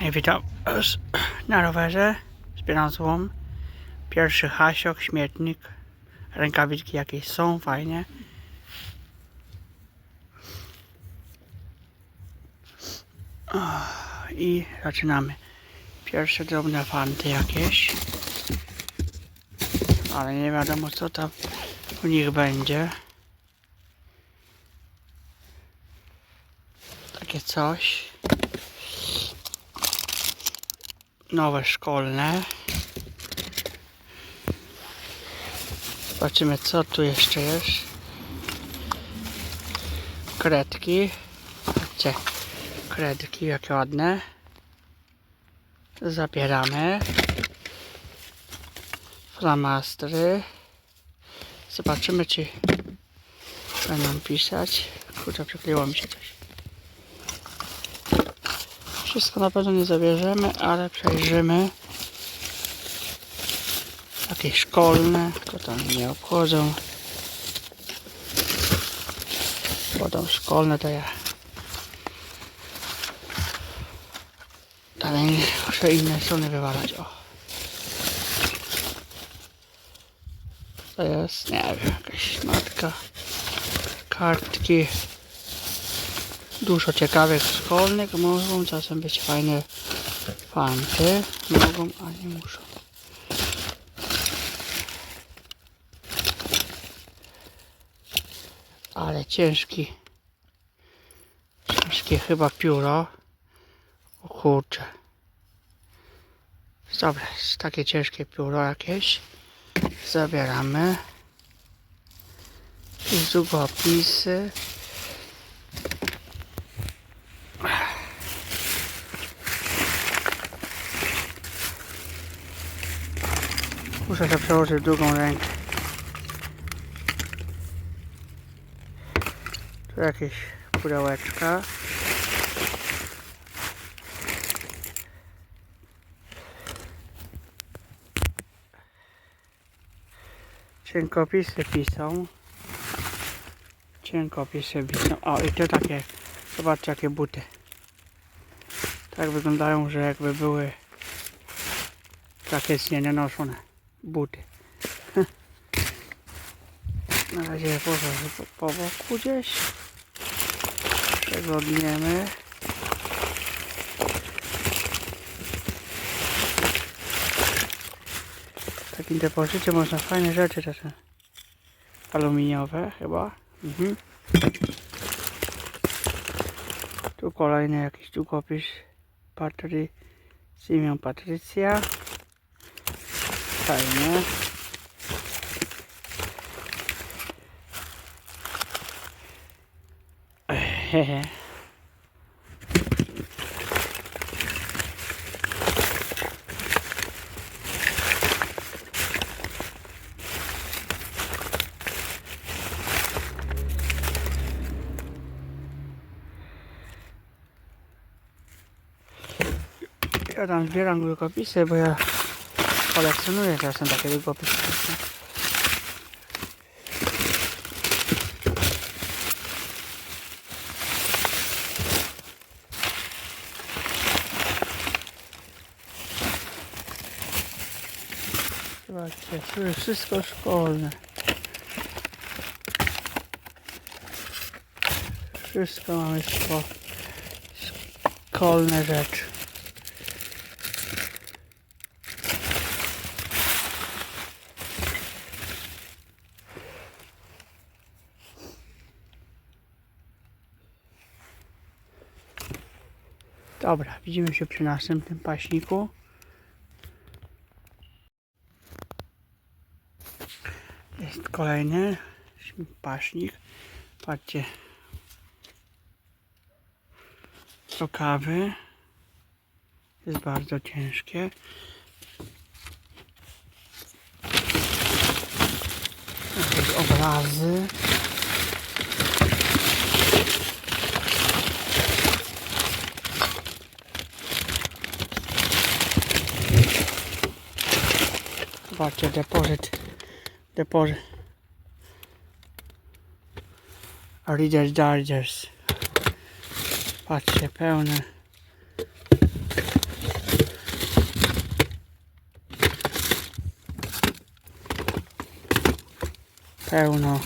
Hej, witam na rowerze. Zbieram złom. Pierwszy hasiok, śmietnik. Rękawiczki jakieś są, fajnie. I zaczynamy. Pierwsze drobne fanty jakieś. Ale nie wiadomo co tam u nich będzie. Takie coś. Nowe szkolne. Zobaczymy co tu jeszcze jest. Kredki. Patrzcie, kredki jakie ładne. Zabieramy. Flamastry. Zobaczymy czy będą pisać. Kurczę, przykleiło mi się. Wszystko na pewno nie zabierzemy, ale przejrzymy. Jakieś szkolne, to tam nie obchodzą. Będą szkolne, to ja. Ale nie, muszę inne strony wywalać. O. To jest, nie wiem, jakaś matka. Kartki dużo ciekawych szkolnych mogą czasem być fajne fanty mogą, a nie muszą. Ale ciężki ciężkie chyba pióro. O kurczę. Dobra, takie ciężkie pióro jakieś. Zabieramy. I długopisy Muszę się przełożyć w drugą rękę. Tu jakieś pudełeczka. Cienkopisy pisą. Cienkopisy pisą. O i to takie, zobaczcie jakie buty. Tak wyglądają, że jakby były takie nie noszone buty. Na razie położę po, boku gdzieś. Przeglądniemy. W takim depozycie można fajne rzeczy czasem. Aluminiowe chyba. Mhm. Tu kolejny jakiś długopis Patry z imią Patrycja. Fajnie. Hehe. Ja tam zbieram długopisy, bo ja kolekcjonuję czasem takie długopisy. Zobaczcie, wszystko szkolne. Wszystko mamy szko szkolne rzeczy. Dobra, widzimy się przy następnym paśniku. Jest kolejny paśnik. Patrzcie. Do kawy. Jest bardzo ciężkie. Jakieś obrazy. Patrzcie, depozyt. Depozyt. Reader's Digest. Patrzcie, pełne. Pełno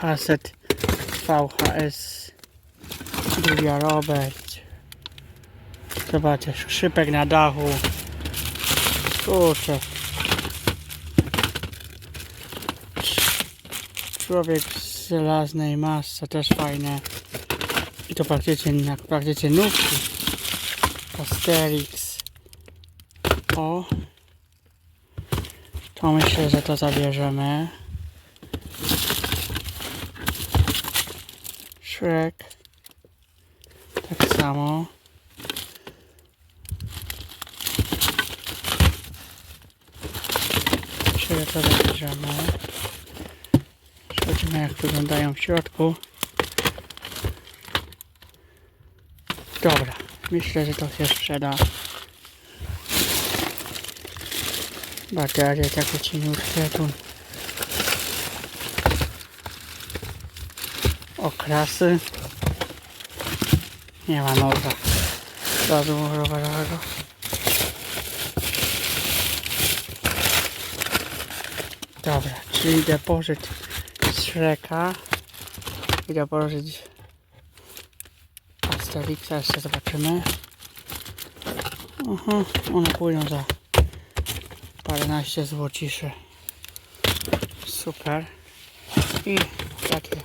kaset VHS drugi Robert. Zobaczcie, szypek na dachu. Kurczę. Człowiek z żelaznej masce, też fajne. I to praktycznie, praktycznie nówki. Asterix. O. To myślę, że to zabierzemy. Shrek. Tak samo. To zabierzemy. Zobaczymy jak wyglądają w środku. Dobra, myślę, że to się sprzeda. Baterie takie cieniutkie tu. Okrasy. Nie ma noża. Razu rowerowego. Dobra, czyli depozyt z Shreka i depozyt Asterixa jeszcze zobaczymy. Aha, one pójdą za paręnaście złociszy. Super. I takie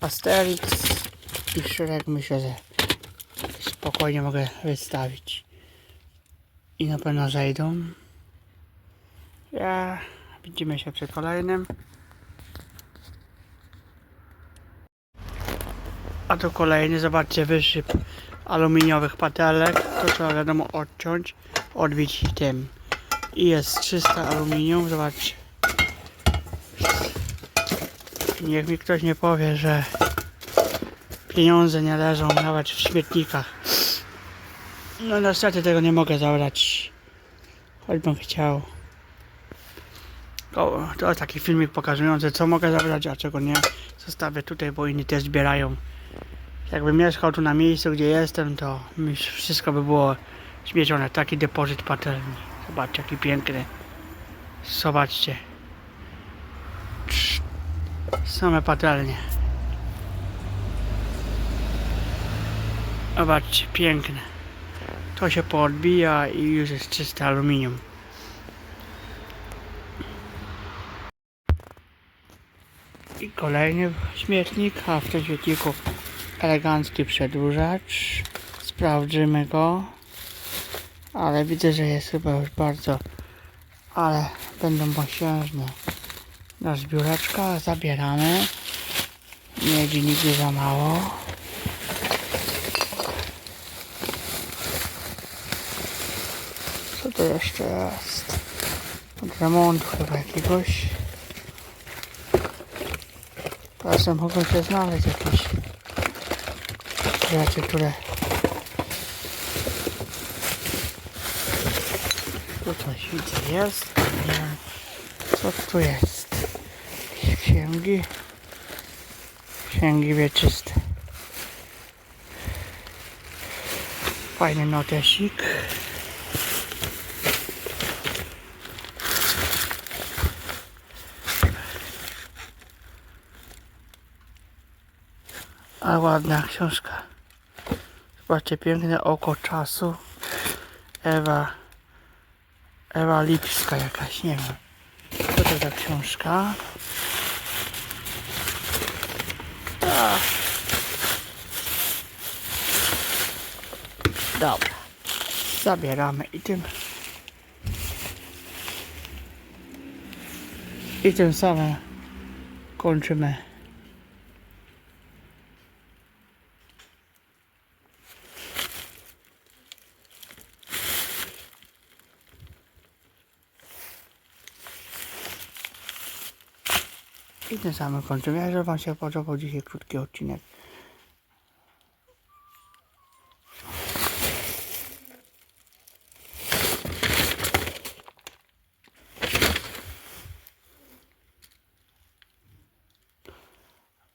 Asterix i Shrek myślę, że spokojnie mogę wystawić. I na pewno zejdą. Ja widzimy się przy kolejnym. A to kolejny, zobaczcie, wysyp aluminiowych patelek. To trzeba wiadomo odciąć, odbić tym. I jest 300 aluminium, zobaczcie. Niech mi ktoś nie powie, że pieniądze nie leżą nawet w śmietnikach. No niestety tego nie mogę zabrać. Choćbym chciał. To, to jest taki filmik pokazujący co mogę zabrać, a czego nie. Zostawię tutaj, bo inni też zbierają. Jakbym mieszkał tu na miejscu, gdzie jestem, to wszystko by było śmiecione. Taki depozyt patelni. Zobaczcie, jaki piękny. Zobaczcie. Cz- Same patelnie. Zobaczcie, piękne. To się poodbija i już jest czyste aluminium. Kolejny śmietnik, a w tym śmietniku elegancki przedłużacz. Sprawdźmy go. Ale widzę, że jest chyba już bardzo, ale będą mosiężne. Na zbióreczka zabieramy. Miedzi nigdy za mało. Co to jeszcze jest? Od remontu chyba jakiegoś. Czasem mogą się znaleźć jakieś rzeczy, które tu coś widzę jest. Co tu jest. Jakieś księgi. Księgi wieczyste. Fajny notesik. A ładna książka. Zobaczcie, piękne oko czasu. Ewa. Ewa Lipska jakaś, nie wiem. Co to za książka? A. Dobra. Zabieramy i tym. I tym samym kończymy. Tym samym kończymy. Jeżeli Wam się podobał dzisiaj krótki odcinek.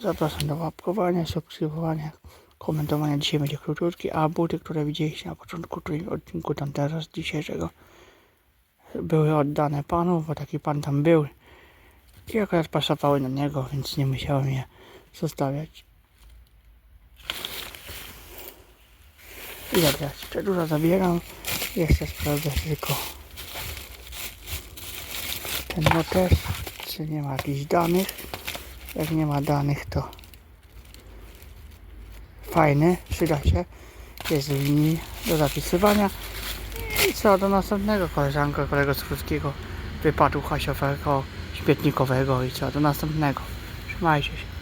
Zapraszam do łapkowania, subskrybowania, komentowania. Dzisiaj będzie króciutki, a buty, które widzieliście na początku odcinku tam teraz dzisiejszego były oddane panu, bo taki pan tam był. I akurat pasowały na niego, więc nie musiałem je zostawiać. I dobra, jeszcze dużo zabieram. Jeszcze sprawdzę tylko ten notes, czy nie ma jakichś danych. Jak nie ma danych, to fajny, przyda się. Jest w linii do zapisywania. I co do następnego koleżanka, kolego z krótkiego wypadu hasiowego, śmietnikowego i co do następnego. Trzymajcie się.